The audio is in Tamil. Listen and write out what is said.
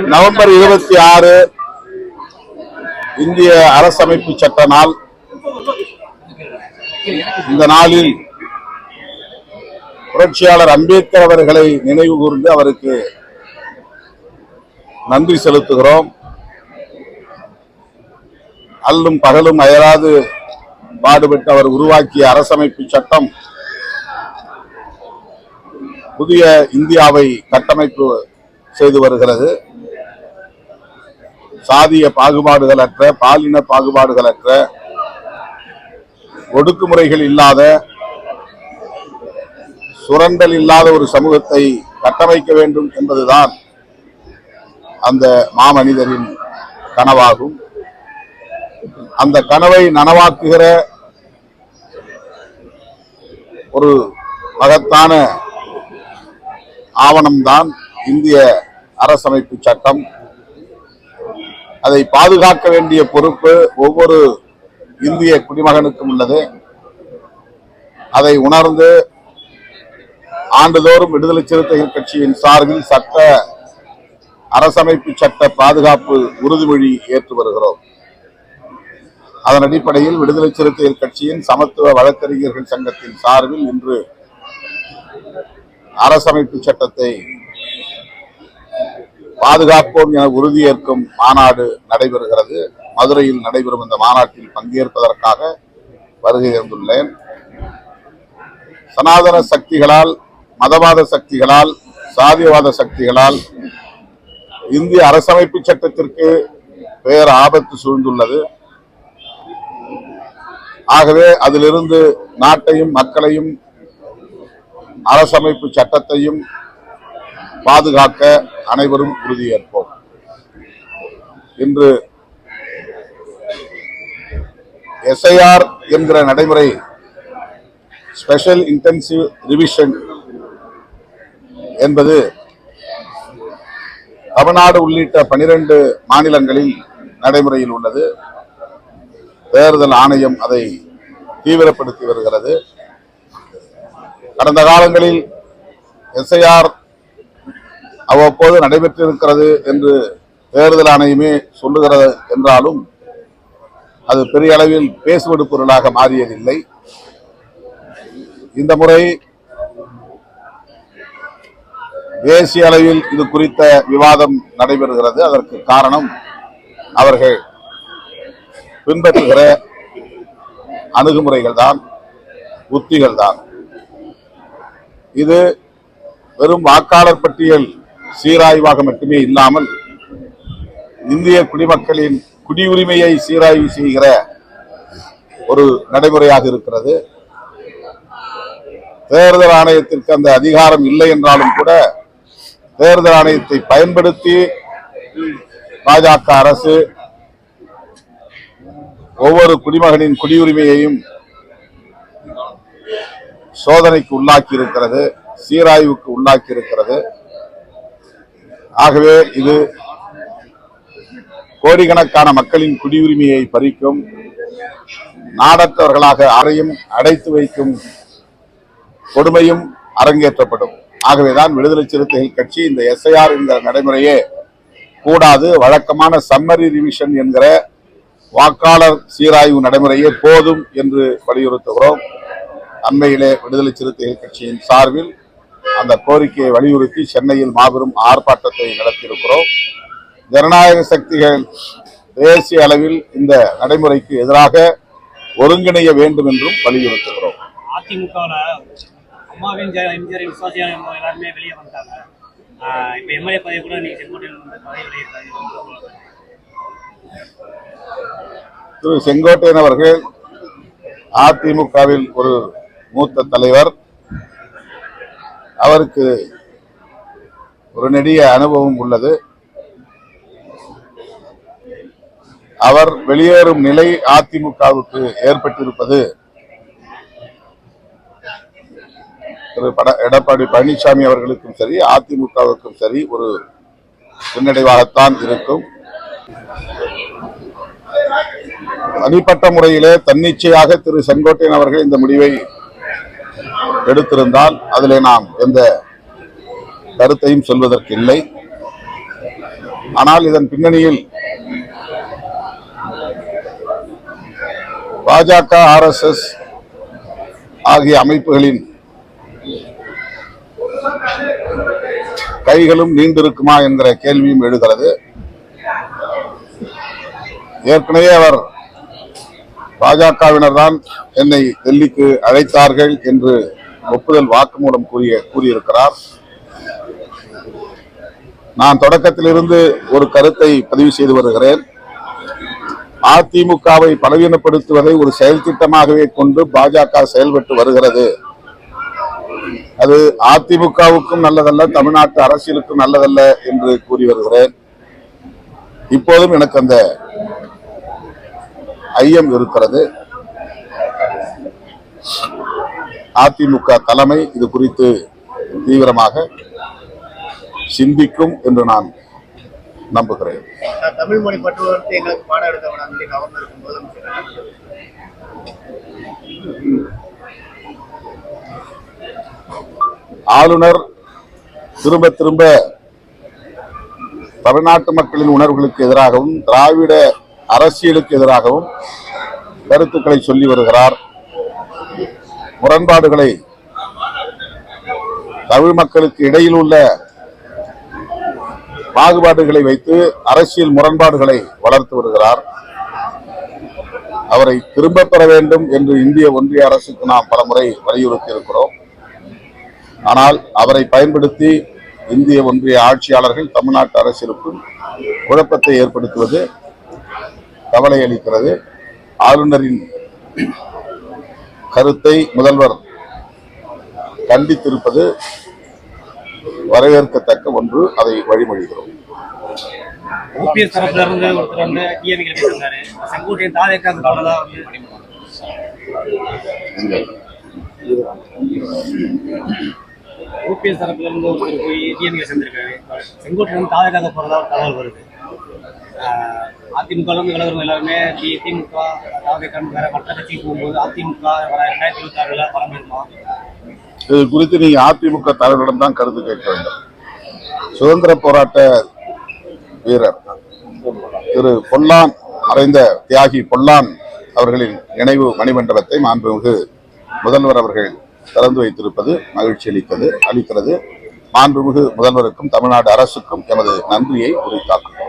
நவம்பர் இருபத்தி ஆறு இந்திய அரசமைப்பு சட்ட நாள் இந்த நாளில் புரட்சியாளர் அம்பேத்கர் அவர்களை நினைவு கூர்ந்து அவருக்கு நன்றி செலுத்துகிறோம். அல்லும் பகலும் அயராது பாடுபட்டு அவர் உருவாக்கிய அரசமைப்பு சட்டம் புதிய இந்தியாவை கட்டமைப்பு செய்து வருகிறது. சாதிய பாகுபாடுகளற்ற பாலின பாகுபாடுகளற்ற ஒடுக்குமுறைகள் இல்லாத சுரண்டல் இல்லாத ஒரு சமூகத்தை கட்டமைக்க வேண்டும் என்பதுதான் அந்த மாமனிதரின் கனவாகும். அந்த கனவை நனவாக்குகிற ஒரு மகத்தான ஆவணம்தான் இந்திய அரசமைப்பு சட்டம். அதை பாதுகாக்க வேண்டிய பொறுப்பு ஒவ்வொரு இந்திய குடிமகனுக்கும் உள்ளது. அதை உணர்ந்து ஆண்டுதோறும் விடுதலை சிறுத்தைகள் கட்சியின் சார்பில் சட்ட அரசமைப்பு சட்ட பாதுகாப்பு உறுதிமொழி ஏற்று வருகிறோம். அதன் அடிப்படையில் விடுதலை சிறுத்தைகள் கட்சியின் சமத்துவ வழக்கறிஞர்கள் சங்கத்தின் சார்பில் இன்று அரசமைப்பு சட்டத்தை பாதுகாப்போம் என உறுதியேற்கும் மாநாடு நடைபெறுகிறது. மதுரையில் நடைபெறும் இந்த மாநாட்டில் பங்கேற்பதற்காக வருகை தந்துள்ளேன். சனாதன சக்திகளால் மதவாத சக்திகளால் சாதியவாத சக்திகளால் இந்திய அரசமைப்பு சட்டத்திற்கு பேர் ஆபத்து சூழ்ந்துள்ளது. ஆகவே அதிலிருந்து நாட்டையும் மக்களையும் அரசமைப்பு சட்டத்தையும் பாதுகாக்க அனைவரும் உறுதியேற்போம். இன்று எஸ்ஐஆர் என்கிற நடைமுறை ஸ்பெஷல் இன்டென்சிவ் ரிவிஷன் என்பது தமிழ்நாடு உள்ளிட்ட பனிரெண்டு மாநிலங்களில் நடைமுறையில் உள்ளது. தேர்தல் ஆணையம் அதை தீவிரப்படுத்தி வருகிறது. கடந்த காலங்களில் எஸ்ஐஆர் அவ்வப்போது நடைபெற்றிருக்கிறது என்று தேர்தல் ஆணையமே சொல்லுகிறது என்றாலும் அது பெரிய அளவில் பேசுவது பொருளாக மாறியதில்லை. இந்த முறை தேசிய அளவில் இது குறித்த விவாதம் நடைபெறுகிறது. அதற்கு காரணம் அவர்கள் பின்பற்றுகிற அணுகுமுறைகள் தான் உத்திகள் தான் இது வெறும் வாக்காளர் பட்டியல் சீராய்வாக மட்டுமே இல்லாமல் இந்திய குடிமக்களின் குடியுரிமையை சீராய்வு செய்கிற ஒரு நடைமுறையாக இருக்கிறது. தேர்தல் ஆணையத்திற்கு அந்த அதிகாரம் இல்லை என்றாலும் கூட தேர்தல் ஆணையத்தை பயன்படுத்தி பாஜக அரசு ஒவ்வொரு குடிமகனின் குடியுரிமையையும் சோதனைக்கு உள்ளாக்கி இருக்கிறது சீராய்வுக்கு உள்ளாக்கி இருக்கிறது ஆகவே இது கோடிக்கணக்கான மக்களின் குடியுரிமையை பறிக்கும் நாடற்றவர்களாக அறையும் அடைத்து வைக்கும் கொடுமையும் அரங்கேற்றப்படும். ஆகவேதான் விடுதலை சிறுத்தைகள் கட்சி இந்த எஸ்ஐஆர் என்கிற நடைமுறையே கூடாது வழக்கமான சம்மரி ரிவிஷன் என்கிற வாக்காளர் சீராய்வு நடைமுறையே போதும் என்று வலியுறுத்துகிறோம். அண்மையிலே விடுதலை சிறுத்தைகள் கட்சியின் சார்பில் அந்த கோரிக்கையை வலியுறுத்தி சென்னையில் மாபெரும் ஆர்ப்பாட்டத்தை நடத்தியிருக்கிறோம். ஜனநாயக சக்திகள் தேசிய அளவில் இந்த நடைமுறைக்கு எதிராக ஒருங்கிணைய வேண்டும் என்றும் வலியுறுத்துகிறோம். அம்மாவின் விசுவாசியான எல்லாருமே வெளியே இப்ப எம்எல்ஏ பதவி கூட வெளியிருக்காரு திரு செங்கோட்டையன் அவர்கள் அதிமுகவில் ஒரு மூத்த தலைவர். அவருக்கு ஒரு நெடிய அனுபவம் உள்ளது. அவர் வெளியேறும் நிலை அதிமுகவுக்கு ஏற்பட்டிருப்பது திரு பட- எடப்பாடி பழனிசாமி அவர்களுக்கும் சரி அதிமுகவுக்கும் சரி ஒரு பின்னடைவாகத்தான் இருக்கும். தனிப்பட்ட முறையிலே தன்னிச்சையாக திரு செங்கோட்டையன் அவர்கள் இந்த முடிவை எடுத்திருந்தால் அதிலே நாம் எந்த கருத்தையும் சொல்வதற்கு இல்லை ஆனால் இதன் பின்னணியில் பாஜக ஆர்எஸ்எஸ் ஆகிய அமைப்புகளின் கைகளும் நீண்டிருக்குமா என்கிற கேள்வியும் எழுகிறது. ஏற்கனவே அவர் பாஜகவினர் தான் என்னை டெல்லிக்கு அழைத்தார்கள் என்று ஒப்புதல் வாக்குமூலம் கூறிய கூறியிருக்கிறார். நான் தொடக்கத்திலிருந்து ஒரு கருத்தை பதிவு செய்து வருகிறேன். அதிமுகவை பலவீனப்படுத்துவதை ஒரு செயல் திட்டமாகவே கொண்டு பாஜக செயல்பட்டு வருகிறது. அது அதிமுகவுக்கும் நல்லதல்ல தமிழ்நாட்டு அரசியலுக்கும் நல்லதல்ல என்று கூறி வருகிறேன். இப்போதும் எனக்கு அந்த ஐயம் இருக்கிறது. அதிமுக தலைமை இது குறித்து தீவிரமாக சிந்திக்கும் என்று நான் நம்புகிறேன். தமிழ் மொழி பற்றுவதற்கு எங்களுக்கு பாடம் எடுக்க வேணாம் சொல்லி கவர்னர் இருக்கும் முதலமைச்சர் ஆளுநர் திரும்ப திரும்ப தமிழ்நாட்டு மக்களின் உணர்வுகளுக்கு எதிராகவும் திராவிட அரசியலுக்கு எதிராகவும் கருத்துக்களை சொல்லி வருகிறார். முரண்பாடுகளை தமிழ் மக்களுக்கு இடையில் உள்ள பாகுபாடுகளை வைத்து அரசியல் முரண்பாடுகளை வளர்த்து வருகிறார். அவரை திரும்ப பெற வேண்டும் என்று இந்திய ஒன்றிய அரசுக்கு நாம் பலமுறை வலியுறுத்தி இருக்கிறோம் ஆனால் அவரை பயன்படுத்தி இந்திய ஒன்றிய ஆட்சியாளர்கள் தமிழ்நாட்டு அரசியலுக்கும் குழப்பத்தை ஏற்படுத்துவது கவலை அளிக்கிறது ஆளுநரின் கருத்தை முதல்வர் கண்டித்திருப்பது வரவேற்கத்தக்க ஒன்று. அதை வழிமொழிகிறோம். ஓபிஎஸ் தரப்புல இருந்து ஒருத்தர் போய் சேர்ந்திருக்காரு. போறதா ஒரு தகவல் வருது. ஆஹ் அதிமுக இருந்து எல்லாருமே திமுக தாவேக்கான்னு வேற மற்ற கட்சிக்கு போகும்போது அதிமுக ரெண்டாயிரத்தி இருபத்தி ஆறுல பலம் இருக்குமா இது குறித்து நீங்க அதிமுக தலைவரிடம் தான் கருத்து கேட்க வேண்டும். சுதந்திர போராட்ட வீரர் திரு பொல்லான் மறைந்த தியாகி பொல்லான் அவர்களின் நினைவு மணிமண்டபத்தை மாண்புமிகு முதல்வர் அவர்கள் திறந்து வைத்திருப்பது மகிழ்ச்சி அளித்தது அளிக்கிறது. மாண்புமிகு முதல்வருக்கும் தமிழ்நாடு அரசுக்கும் எமது நன்றியை உரித்தாக்குகிறோம்.